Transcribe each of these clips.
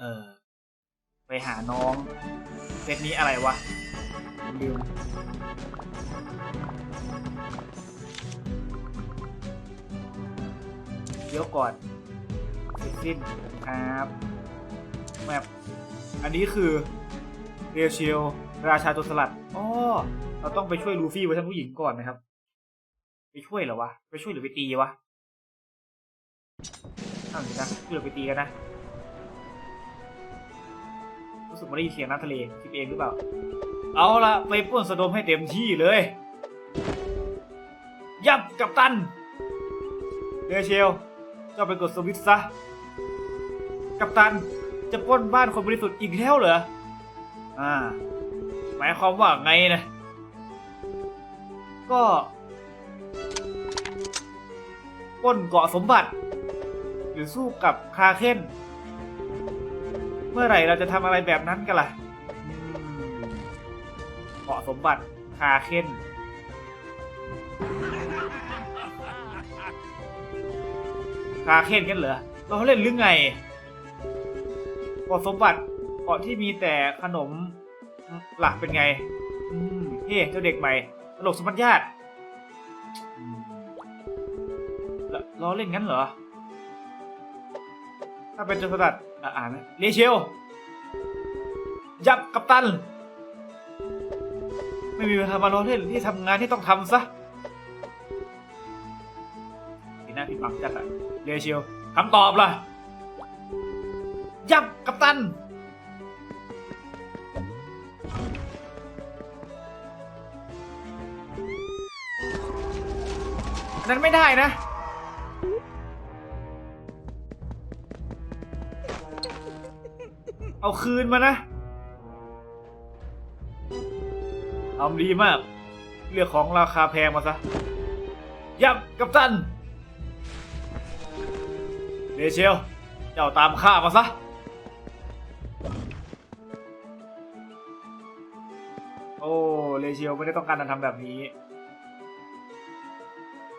เออ ไปหาน้องเซตนี้อะไรวะลืมเดี๋ยวก่อนเสร็จสิ้นครับแมปอันนี้คือเรียเชียลราชาตัวสลัดอ๋อเราต้องไปช่วยลูฟี่เวอร์ชันผู้หญิงก่อนนะครับ ไปช่วยเหรอวะ ไปช่วยหรือไปตีวะนั่นสินะช่วยหรือไปตีกันนะรู้ สึกว่าได้ยินเสียงน้ำทะเลคิดเองหรือเปล่า เอาละไปปล้นสะดมให้เต็มที่เลย ยับกับตันเดเชลเจ้าไปกดสวิตช์ซะ กับตันจะป้นบ้านคนบริสุทธิ์อีกแล้วเหรอ อ่า หมายความว่าไงนะ ก็ป้นเกาะสมบัติ หรือสู้กับคาเคน เมื่อไหร่เราจะทำอะไรแบบนั้นกันล่ะอืมเกาะสมบัติคาเคนคาเคนกันเหรอ เราเล่นหรือไงเกาะสมบัติเกาะที่มีแต่ขนมหลักเป็นไงเฮ้เจ้าเด็กใหม่ตลกสมบัติญาติอืมแล้อเล่นงั้นเหรอ ถ้าเป็นจรสลัด อ่านนะเรเชลยับกับตัน ไม่มีเวลามาล้อเล่นที่ทำงานที่ต้องทำซะสีหน้าผิดหวังจัดอะเรเชลคำตอบล่ะ ยับกับตันอัน นั้นไม่ได้นะ เอาคืนมานะทำดีมาก เลือกของราคาแพงมาซะ ยับกับตันเดเชล เจ้าตามข้ามาซะ โอ้เลเชลไม่ได้ต้องการจะทำแบบนี้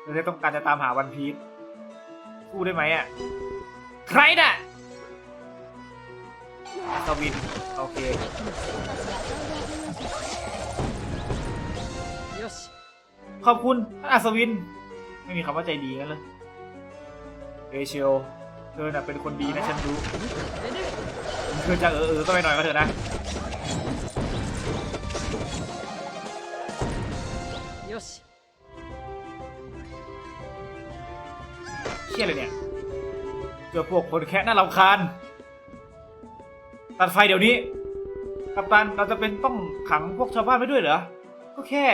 ไม่ได้ต้องการจะตามหาวันพีชพูดได้ไหมอะ ใครน่ะ สวินโอเคขอบคุณท่านอัศวิน ไม่มีคำว่าใจดีกันเลยเอเชียเธอน่ะเป็นคนดีนะฉันรู้คือจะเออเออก็ไปหน่อยก็เถอะนะเชี่ยเลยเนี่ยเกือบพวกคนแค่น่ารำคาญ ตัดไฟเดี๋ยวนี้ กัปตันเราจะเป็นต้องขังพวกชาวบ้านไว้ด้วยเหรอ ก็แค่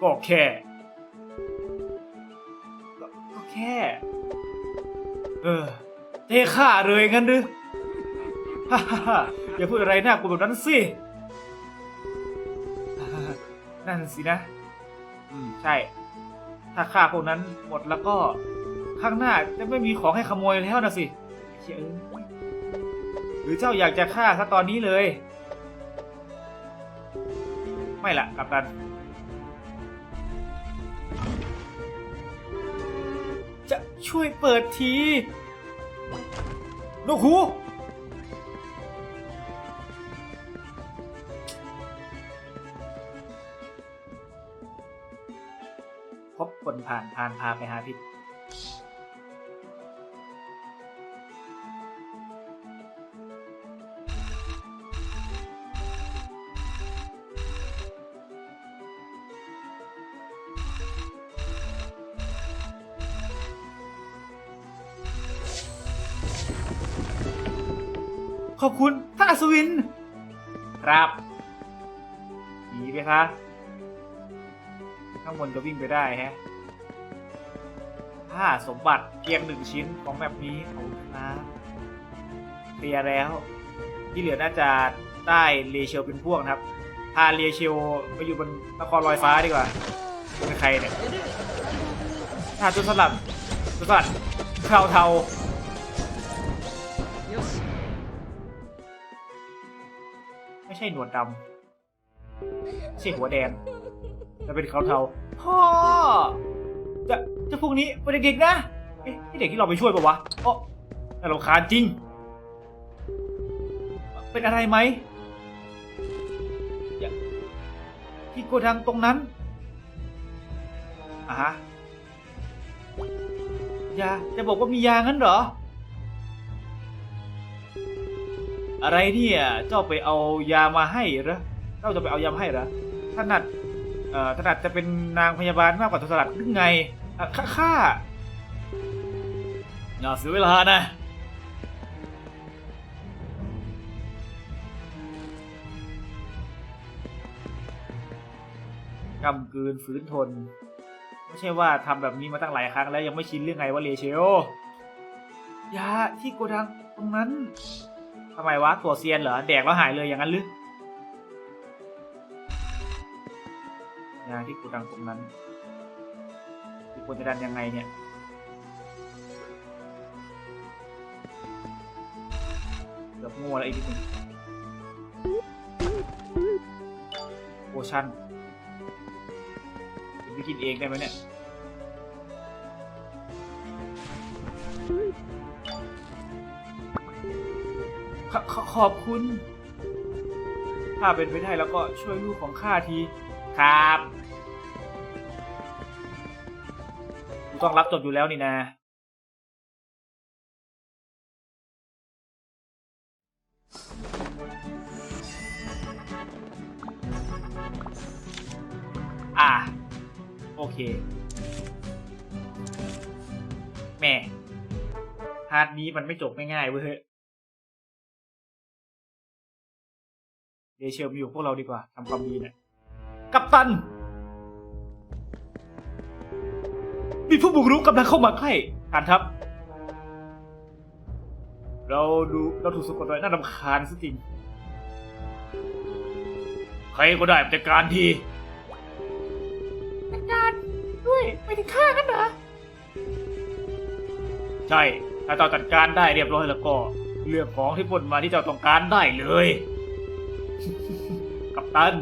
ก็แค่ก็ก็แค่ เออเทฆ่าเลยงั้นหรือฮ่าฮ่าฮ่าอย่าพูดอะไรน่ากลัวแบบนั้นสิฮ่าฮ่าฮ่านั่นสินะ อืมใช่ ถ้าฆ่าพวกนั้นหมดแล้วก็ ข้างหน้าจะไม่มีของให้ขโมยแล้วนะสิเชี่ยเอ้ยห รือเจ้าอยากจะฆ่าซะตอนนี้เลย ไม่ละกัปตัน จะช่วยเปิดทีลูกหูพบคนผ่านผ่านพาไปหาพิษ ขอบคุณท่านอัศวิน ครับดีไหมคะ ข้างบนจะวิ่งไปได้ฮะผ้าสมบัติเพียงหนึ่งชิ้นของแบบนี้ของครับเคลียร์แล้ว ที่เหลือน่าจะได้เรเชลเป็นพวกนะครับ พาเรเชลไปอยู่บนนครลอยฟ้าดีกว่าเป็นใครเนี่ยถ้าจุดสลัดจุดสลัดคราเทา ช่หนวดดำไม่ใช่หัวแดงแต่เป็นเขาเทาพ่อจะจะพวกนี้เป็นเด็กๆนะเอ๊ะนี่เด็กที่เราไปช่วยปะวะอ๋อน่ารำคาญจริง เป็นอะไรไหมที่โกดังตรงนั้นอะฮะยาจะบอกว่ามียางั้นเหรอ อะไรเนี่ย เจ้าไปเอายามาให้เหรอเจ้าจะไปเอายามาให้เหรอถนัดเอ่อถนัดจะเป็นนางพยาบาลมากกว่าตัวสลัดหรือไงอะข้าข้าอย่าเสียเวลานะกำกืนฝืนทน ไม่ใช่ว่าทำแบบนี้มาตั้งหลายครั้งแล้วยังไม่ชินเรื่องไงว่าเลเชลยาที่โกดังตรงนั้นำไมวะตัวเซียนเหรอแดกแล้วหายเลยอย่างนั้นหรือยาที่โกดังตรงนั้นคือควรจะดันยังไงเนี่ยเกือบงัวแล้วอีกนิดนึงโอชั่นคุณไปกินเองได้ไหมเนี่ย ขขขอบคุณ ถ้าเป็นไปได้แล้วก็ช่วยลูกของข้าที ครับกูต้องรับจบอยู่แล้วนี่นะ อ่าโอเคแหม่พาร์ทนี้มันไม่จบง่ายๆเว้ย เดเชลมาอยู่กับพวกเราดีกว่าทำความดีเนี่ยกัปตัน มีผู้บุกรุกกำลังเข้ามาใกล้ฐานทัพ เราดูเราถูกสะกดไว้น่ารำคาญซะจริง ใครก็ได้จัดการทีจัดการด้วยไม่ถึงฆ่ากันเหรอ ใช่ ถ้าเจ้าจัดการได้เรียบร้อยแล้วก็ เลือกของที่ปล้นมาที่เจ้าต้องการได้เลยกัป ตัน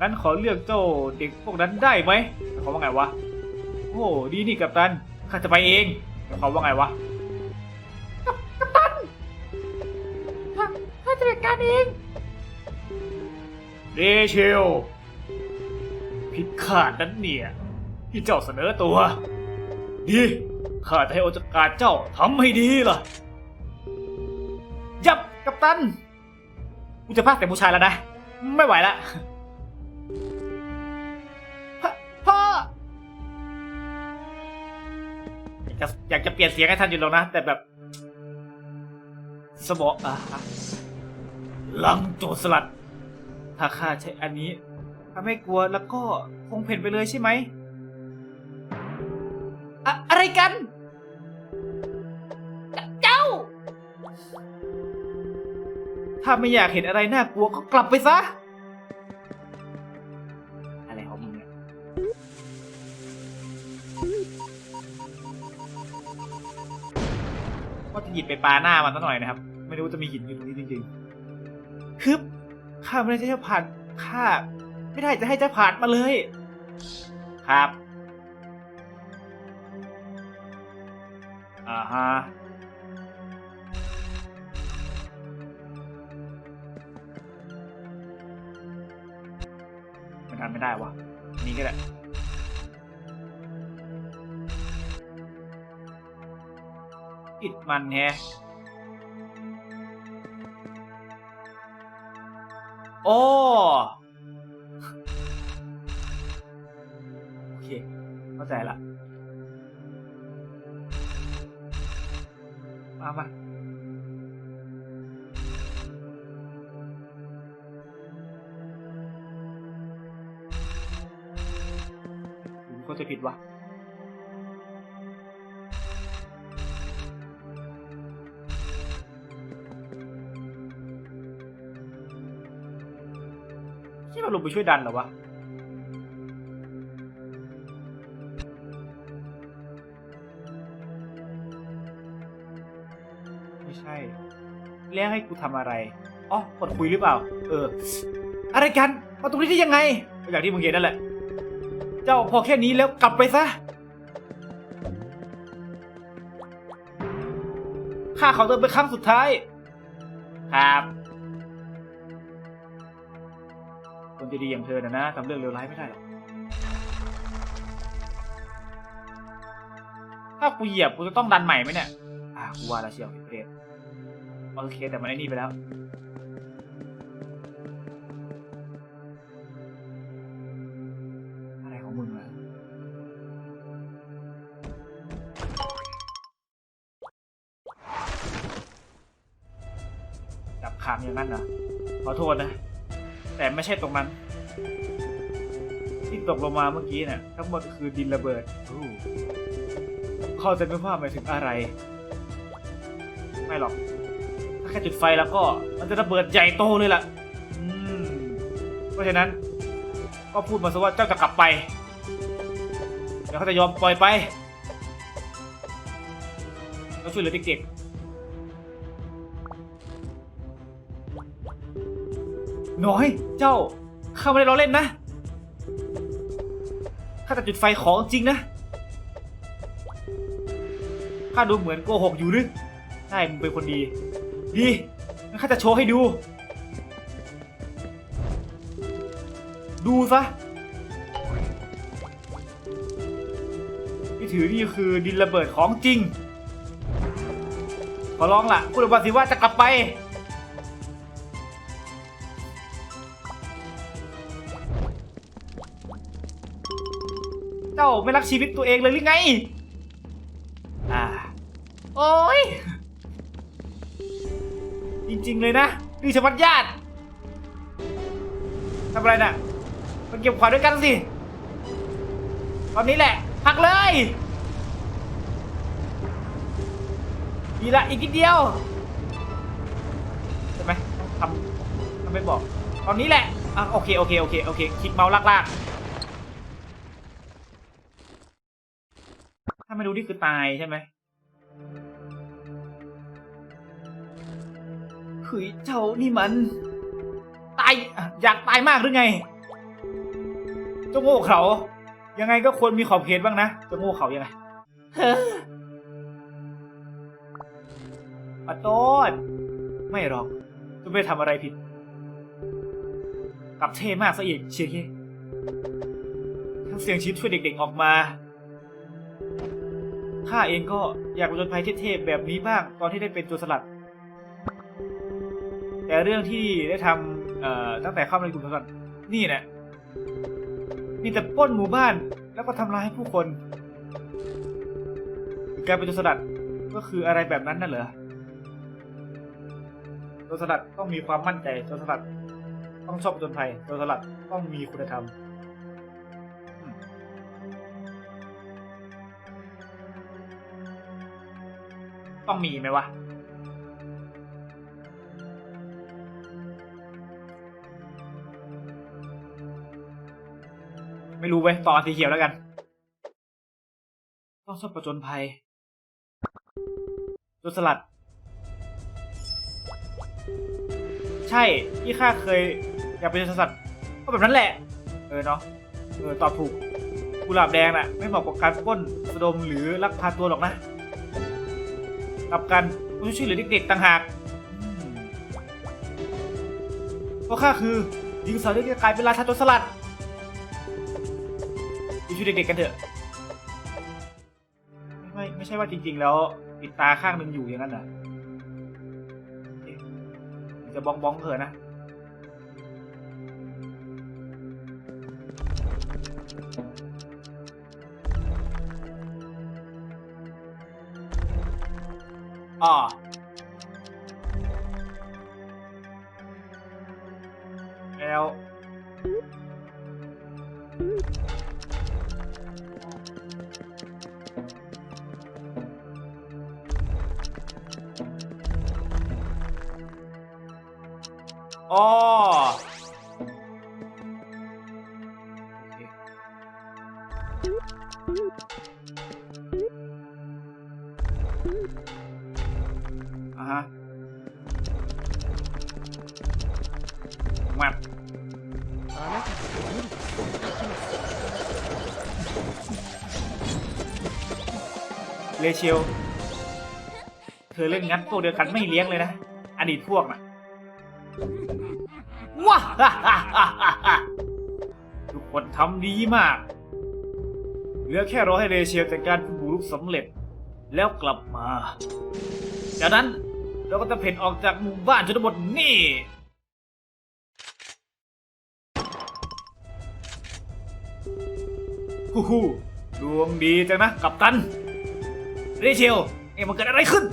งั้นขอเลือกเจ้าเด็กพวกนั้นได้ไหมเขามว่าไงวะ โอ้ดีนี่กัปตัน ข้าจะไปเองเขามว่าไงวะ กัปตัน ข้าข้าจะจัดการเองเดเชลผิดขาดนั้นเนี่ย ที่เจ้าเสนอตัว ดีข้าจะให้โอจักการเจ้าทำให้ดีล่ะ ยับกัปตัน กูจะพากแต่ผู้ชายแล้วนะ ไม่ไหวละพ่อพ่อ อยากจะอยากจะเปลี่ยนเสียงให้ท่านอยู่แล้วนะ แต่แบบ สมองอะลังโจรสลัด ถ้าข้าใช้อันนี้ถ้าไม่กลัวแล้วก็คงเพ่นไปเลยใช่ไหมอะอะไรกัน ถ้าไม่อยากเห็นอะไรน่ากลัวก็กลับไปซะ อะไรของมึงเนี่ยว่าจะหยิบไปปาหน้ามันซะหน่อยนะครับ ไม่รู้จะมีหินอยู่ตรงนี้จริงๆคือข้าไม่ได้จะให้ผ่านข้าไม่ได้จะให้เจะผ่านมาเลย ครับอ่าฮะ มันไม่ได้วะนี้ก็ได้อิดมันแฮะโอ้โอเค เข้าใจละมามา ผิดวะที่เราลงไปช่วยดันเหรอวะไม่ใช่แล้วให้กูทำอะไรอ๋อกดคุยหรือเปล่า เออ อะไรกัน มาตรงนี้ได้ยังไงอย่างที่มึงเห็นนั่นแหละ เจ้าพอแค่นี้แล้วกลับไปซะ ข้าขอเติอนเปครั้งสุดท้าย ครับ คนดีๆอย่างเธอนะนะทำเรื่องเลวร้ายไม่ได้หรอก ถ้ากูเหยียบกูจะต้องดันใหม่ไหมเนี่ย อ่ากูว่าแล้เชียวเกรดมันเคแต่มันไอ้นี่ไปแล้ว อย่างนั้นเหรอ ขอโทษนะ แต่ไม่ใช่ตรงนั้น ที่ตกลงมาเมื่อกี้นี่ยทั้งหมดคือดินระเบิดเข้าใจไม่ว่าหมายถึงอะไร ไม่หรอก ถ้าแค่จุดไฟแล้วก็มันจะระเบิดใหญ่โตเลยล่ะ อืม เพราะฉะนั้น ก็พูดมาซะว่าเจ้าจะกลับไปแล้วเขาจะยอมปล่อยไปแล้วช่วยเหลือเด็กๆ น้อย เจ้า ข้าไม่ได้ล้อเล่นนะ ข้าจะจุดไฟของจริงนะ ข้าดูเหมือนโกหกอยู่หรือใช่มึงเป็นคนดี ดีงั้นข้าจะโชว์ให้ดู ดูซะ ที่ถือนี่คือดินระเบิดของจริง ขอร้องล่ะพูดออกมาสิว่าจะกลับไป ไม่รักชีวิตตัวเองเลยหรือไง อ่า โอ้ย จริงๆเลยนะ นี่ชวัดญาติทำอะไรน่ะมาเก็บขวานด้วยกันสิ ตอนนี้แหละ พักเลยดีละอีกนิดเดียวใช่ไหมทำทำไม่บอก ตอนนี้แหละอะโอเค โอเค โอเค โอเค คลิกเมาส์ลากๆ ถ้า ไม่รู้นี่คือตายใช่ไหมเฮ้ยเจ้านี่มัน ตายอะอยากตายมากหรือไงเจ้าโง่เขา ยังไงก็ควรมีขอบเขตบ้างนะเจ้าโง่เขายังไงเฮ้อขอโทษไม่หรอกจะไม่ทำอะไรผิดกลับเท่มากซะอีกเชียร์เย่ทั้งเสียงชีวิตช่วยเด็กๆออกมา ข้าเองก็อยากผจญภัยเท่ๆแบบนี้บ้างตอนที่ได้เป็นตัวสลัด แต่เรื่องที่ได้ทำตั้งแต่เข้ามาในกลุ่มก่อนนี่แหละมีแต่ป้นหมู่บ้านแล้วก็ทำร้ายผู้คนการเป็นตัวสลัดก็คืออะไรแบบนั้นน่ะเหรอตัวสลัดต้องมีความมั่นใจตัวสลัดต้องชอบจญภัยตัวสลัดต้องมีคุณธรรม ต้องมีไหมวะ ไม่รู้เว้ยต่อสีเขียวแล้วกัน ต้องชอบประจนภัยตัวสลัด ใช่ที่ข้าเคยอยากเป็นตัวสลัดก็แบบนั้นแหละ เออเนาะเออตอบถูกกุหลาบแดงน่ะ ไม่เหมาะกับการป้นสะดมหรือลักพาตัวหรอกนะ กับกันคุณช่วยเหลือเด็กๆต่างหากเพราะข้าคือหญิงสาวที่จะกลายเป็นราชาตัวสลัดไปช่วยเด็กๆกันเถอะ ไม่ไม่ใช่ว่าจริง ๆ แล้วปิดตาข้างหนึ่งอยู่อย่างนั้นเหรอจะบ้องบ้องๆเถอะนะ อ่ เลเชลเธอเล่นงัดพวกเดียวกันไม่เลี้ยงเลยนะ อดีตพวกน่ะว้าทุกคนทำดีมาก เหลือแค่รอให้เรเชียลจัดการผู้บุกรุกสำเร็จ แล้วกลับมา จากนั้นเราก็จะเพ่นออกจากหมู่บ้านชนบทนี่ฮู้ฮู้ดวงดีจังนะ กับตัน เรเชลเอ็มันเกิดอะไรขึ้น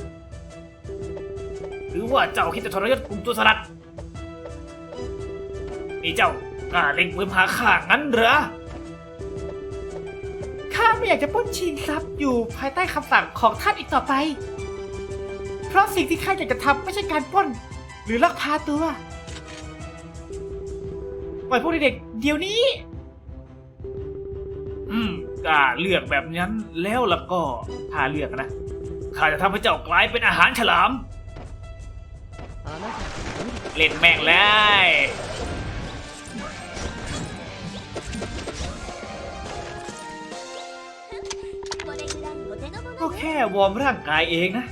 หรือว่าเจ้าคิดจะทรยศกลุ่มตัวสลัดนี่เจ้ากล้าเล็งปืนพาข้างั้นเหรอข้าไม่อยากจะปล้นชิงทรัพย์อยู่ภายใต้คำสั่งของท่านอีกต่อไป เพราะสิ่งที่ข้าอยากจะทำไม่ใช่การปล้น หรือลักพาตัวปล่อยพวกเด็กๆเดี๋ยวนี้้าเลือกแบบนั้นแล้วล่ะก็ถ้าเลือกนะข้าจะทำให้เจ้ากลายเป็นอาหารฉลาม เล่นแม่งเลยก็แค่วอร์มร่างกายเองนะ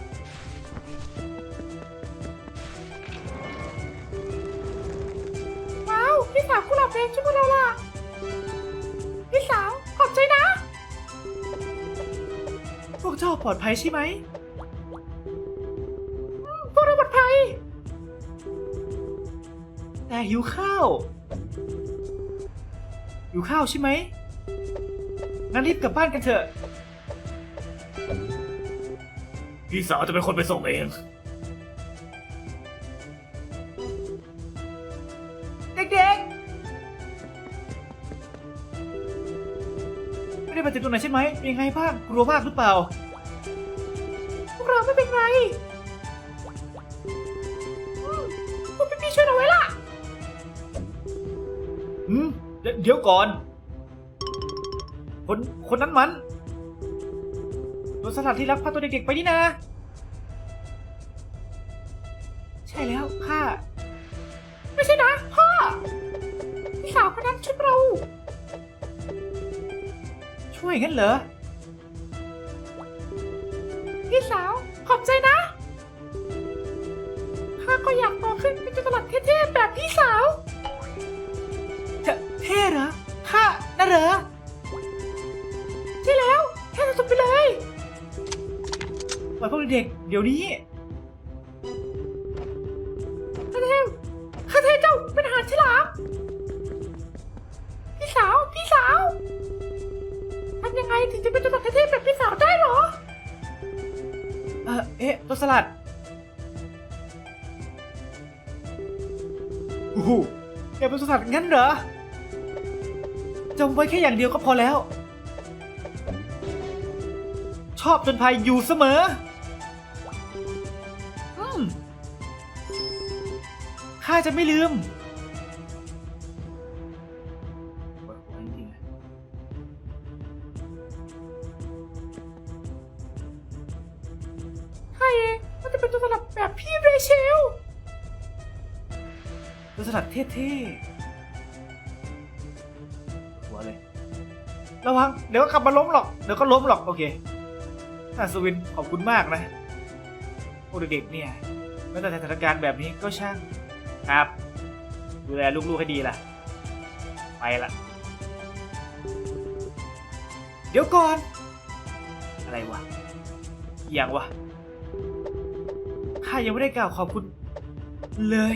ว้าวพี่สาวกุหลับเองชุดเราล่ะ กเจ้าปลอดภัยใช่ไหมอืมพวกเราปลอดภัย แต่หิวข้าวหิวข้าวใช่ไหมงั้นรีบกลับบ้านกันเถอะ พี่สาวจะเป็นคนไปส่งเอง เด็กๆ ไม่ได้บาดเจ็บตรงไหนใช่ไหม เป็นยังไงบ้าง กลัวมากหรือเปล่าพวก เราไม่เป็นไรอืมพวกพี่ๆช่วยเราไว้ล่ะอืมเดี๋ยวก่อน คน คนนั้นมันโดนสถานที่รักพาตัวเด็กๆไปนี่นะ ก็อยากโตขึ้นเป็นตัวสลัดเท่ๆแบบพี่สาวเทเท่เหรอข้าน่ะเหรอใช่แล้วเท่สุดๆไปเลยปล่อยพวกเด็กๆเดี๋ยวนี้ แกเป็นตัวสลัดงั้นเหรอ จำไว้แค่อย่างเดียวก็พอแล้ว ชอบจนภัยอยู่เสมออืมข้าจะไม่ลืม ใครเองมันจะเป็นตัวสลัดแบบพี่เรเชลตัวสลัดเท่ๆ ระวัง เดี๋ยวก็กลับมาล้มหรอก เดี๋ยวก็ล้มหรอก โอเคท่านสวินขอบคุณมากนะพวกเด็กๆเนี่ยแม้แต่สถานการณ์แบบนี้ก็ช่างครับ ดูแลลูกๆให้ดีล่ะ ไปละเดี๋ยวก่อน อะไรวะอย่างวะข้ายังไม่ได้กล่าวขอบคุณ เลย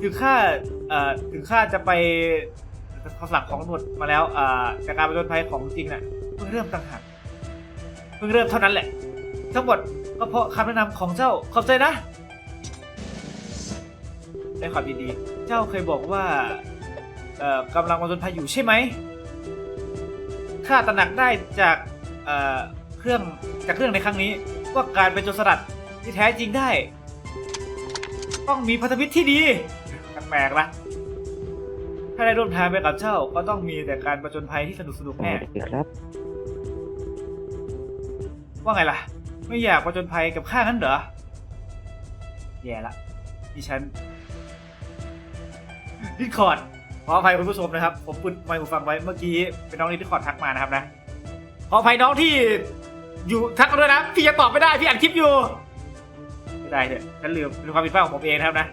ถึงข้าเอ่อถึงข้าจะไป คำสั่งของตำรวจมาแล้วจากการประจนภัยของจริงน่ะเพิ่งเริ่มต่างหากเพิ่งเริ่มเท่านั้นแหละ ทั้งหมดก็เพราะคำแนะนำของเจ้าขอบใจนะได้ความยินดี เจ้าเคยบอกว่าเอ่อกำลังมาจนภัยอยู่ใช่ไหมข้าตระหนักได้จากเอ่อเครื่องจากเครื่องในครั้งนี้ ว่าการเป็นโจรสลัดที่แท้จริงได้ ต้องมีพันธมิตรที่ดีแปลกๆละ ถ้าได้ร่วมทางไปกับเจ้าก็ต้องมีแต่การประจนภัยที่สนุกสนุกๆสแน่วัสดีครับ ว่าไงล่ะ ไม่อยากประจนภัยกับข้านั้นเหรอ แย่ละดิฉันดิสคอร์ดขออภัยคุณผู้ชมนะครับ ผมปุดไมค์หูฟังไว้เมื่อกี้เป็นน้องในดิสคอร์ดทักมานะครับนะ ขออภัยน้องที่อยู่ทักมาด้วยนะ พี่ยังตอบไม่ได้พี่อัดคลิปอยู่ ไม่ได้เถอะฉันลืมเป็นความผิดพลาดของผมเองนะครับนะ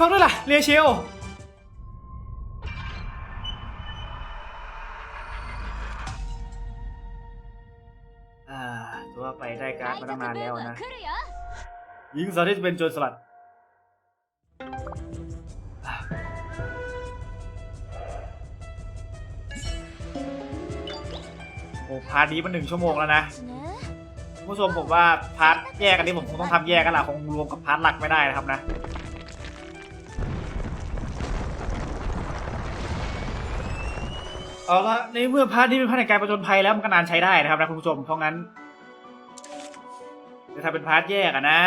ฟังด้วยล่ะเรเชลตัวไปได้การ์ดมาตั้นานแล้วนะหญิงสาวที่จะเป็นโจรสลัดโอ้พาร์ทนี้มันหนึ่งชั่วโมงแล้วนะผู้ชมผมว่าพาร์ทแยกอันนี้ผมคงต้องทำแยกกันละคงรวมกับพาร์ทหลักไม่ได้นะครับนะ เอาละในเมื่อพาร์ทนี้เป็นพาร์ทในการประจนภัยแล้วมันก็นานใช้ได้นะครับนะคุณผู้ชมเพราะงั้นจะทำเป็นพาร์ทแยกอะนะ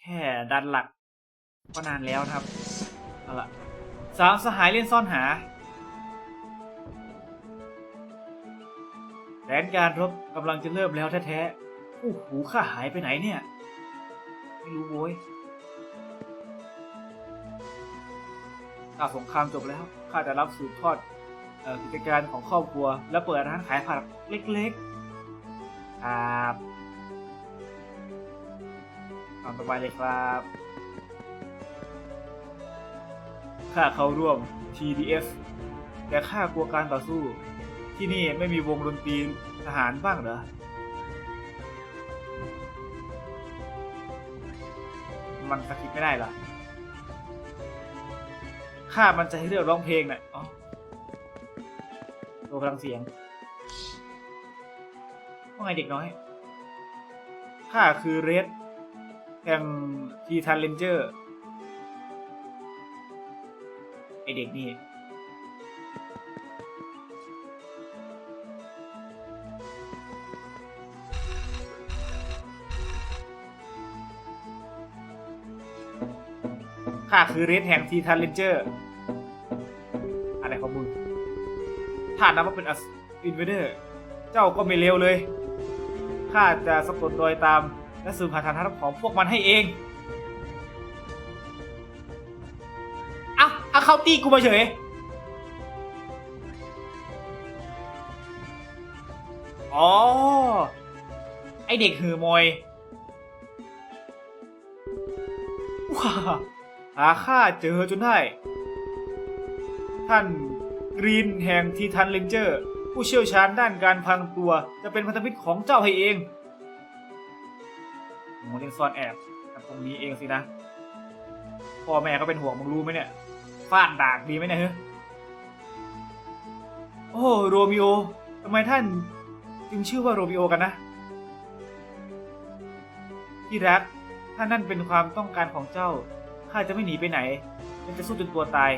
แค่ดันหลักก็นานแล้วนะครับเอาละสามสหายเล่นซ่อนหาแผนการรบกำลังจะเริ่มแล้วแท้ๆโอ้โหข้าหายไปไหนเนี่ย ไม่รู้โว้ย ข้าสงครามจบแล้วข้าจะรับสืบทอดกิจการของครอบครัว และเปิดร้านขายผักเล็กๆ ครับตามสบายเลยครับข้าเข้าร่วม TDF แต่ข้ากลัวการต่อสู้ ที่นี่ไม่มีวงดนตรีทหารบ้างเหรอ มันสกิปไม่ได้เหรอ ข้ามันจะให้เลือกร้องเพลงน่ะอ๋อตัวพลังเสียงว่าไงเด็กน้อยข้าคือเรดแห่งทีทันเลนเจอร์ไอเด็กนี่ คือเรดแห่งทีทันเลนเจอร์อะไรของมึงถ้านับว่าเป็นอินเวเดอร์ เจ้าก็ไม่เลวเลย ข้าจะสะกดรอยตาม และสืบหาฐานทัพของพวกมันให้เองอะอะเขาตีกูมาเฉยอ๋อ ไอเด็กหือมอยว้า หาข้าเจอจนได้ ท่านกรีนแห่งทีทันเลนเจอร์ ผู้เชี่ยวชาญด้านการพรางตัวจะเป็นพันธมิตรของเจ้าให้เองโมเล่นซ่อนแอบกับตรงนี้เองสินะ พ่อแม่ก็เป็นห่วงมึงรู้ไหมเนี่ยฟาดดากดีไหมเนี่ยเฮ้โอ้โรมิโอทำไมท่านจึงชื่อว่าโรมิโอกันนะ ที่รัก ถ้านั่นเป็นความต้องการของเจ้า ข้าจะไม่หนีไปไหนฉันจะสู้จนตัวตาย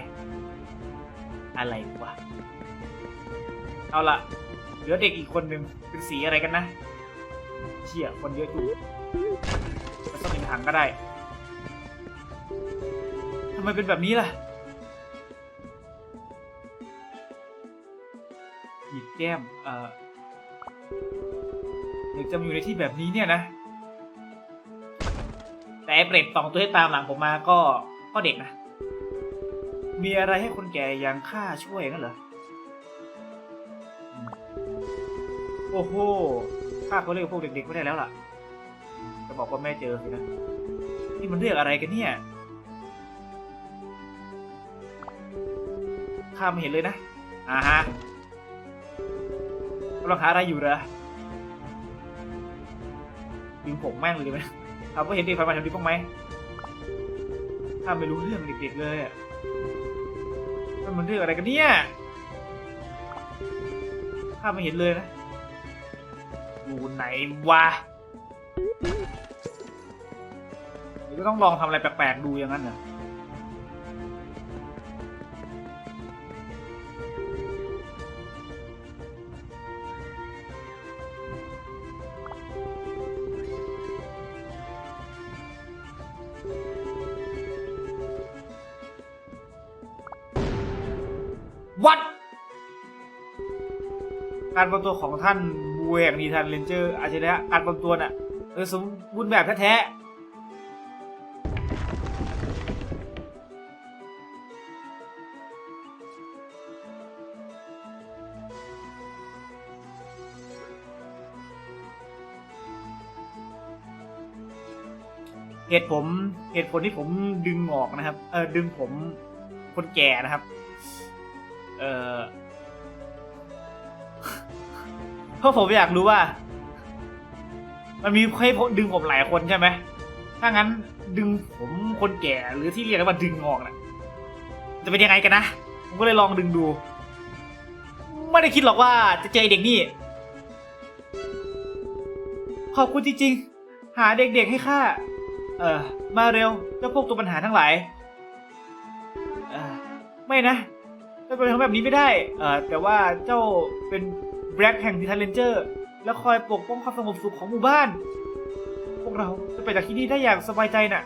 อะไรวะ เอาละเหลือเด็กอีกคนหนึ่งเป็นสีอะไรกันนะ เชี่ยคนเยอะจุจะต้องเป็นถังก็ได้ทำไมเป็นแบบนี้ล่ะหยิบแก้ม เอ่อเด็กจะอยู่ในที่แบบนี้เนี่ยนะ ไอ้เปรตสองตัวที่ตามหลังผมมาก็ก็เด็กนะ มีอะไรให้คนแก่อย่างข้าช่วยงั้นเหรอ โอ้โหข้าก็เรียกพวกเด็กๆไม่ได้แล้วล่ะ จะบอกว่าแม่เจอสินะ นี่มันเรียกอะไรกันเนี่ย ข้าไม่เห็นเลยนะ อ่าฮะกำลังหาอะไรอยู่เหรอดึงผมแม่งเลยไหม ถามว่าเห็นเด็กไฟมาแถวนี้บ้างไหมข้าไม่รู้เรื่องเด็กๆเลยอะมันมันเรื่องอะไรกันเนี่ยข้าไม่เห็นเลยนะอยู่ไหนวะเดี๋ยวก็ต้องลองทำอะไรแปลกๆดูอย่างนั้นเหรอ การปลอมตัวของท่านบูแห่งนีทันเลนเจอร์อาจจะนะการปลอมตัวน่ะเออสมบูรณ์แบบแท้เหตุผมเหตุผลที่ผมดึงออกนะครับ เออดึงผมคนแก่นะครับ เออ เพราะผมอยากรู้ว่า มันมีให้ดึงผมหลายคนใช่ไหม ถ้างั้นดึงผมคนแก่หรือที่เรียกว่าดึงออกนะจะเป็นยังไงกันนะ ผมก็เลยลองดึงดู ไม่ได้คิดหรอกว่าจะเจอเด็กนี่ ขอบคุณจริงๆ หาเด็กๆให้ข้า เออ มาเร็วเจ้าพวกตัวปัญหาทั้งหลาย เออไม่นะเจ้าเป็นทำแบบนี้ไม่ได้ เออแต่ว่าเจ้าเป็น แบล็กแห่งทิทันเลนเจอร์ แล้วคอยปกป้องความสงบสุขของหมู่บ้าน พวกเราจะไปจากที่นี่ได้อย่างสบายใจน่ะ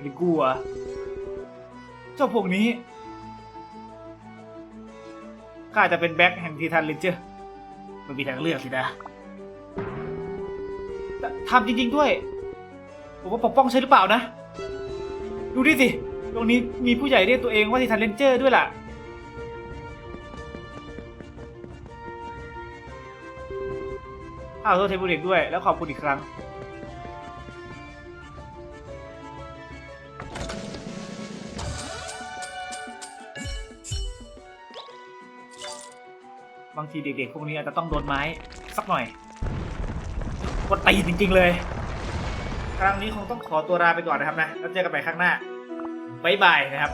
ไม่กลัว เจ้าพวกนี้ข้าจะเป็นแบ็คแห่งทิทันเลนเจอร์ มันมีทางเลือกสินะทำจริงๆด้วย ผมว่าปกป้องใช่หรือเปล่านะ ดูดิสิ ตรงนี้มีผู้ใหญ่เรียกตัวเองว่าทิทันเลนเจอร์ด้วยล่ะ อ้าวโทษเทบุเด็กด้วย แล้วขอบคุณอีกครั้ง บางทีเด็กๆ พวกนี้อาจจะต้องโดนไม้ สักหน่อยกดตีจริงๆเลย ครั้งนี้คงต้องขอตัวลาไปก่อนนะครับนะ แล้วเจอกันใหม่ครั้งหน้า บ๊ายบายนะครับ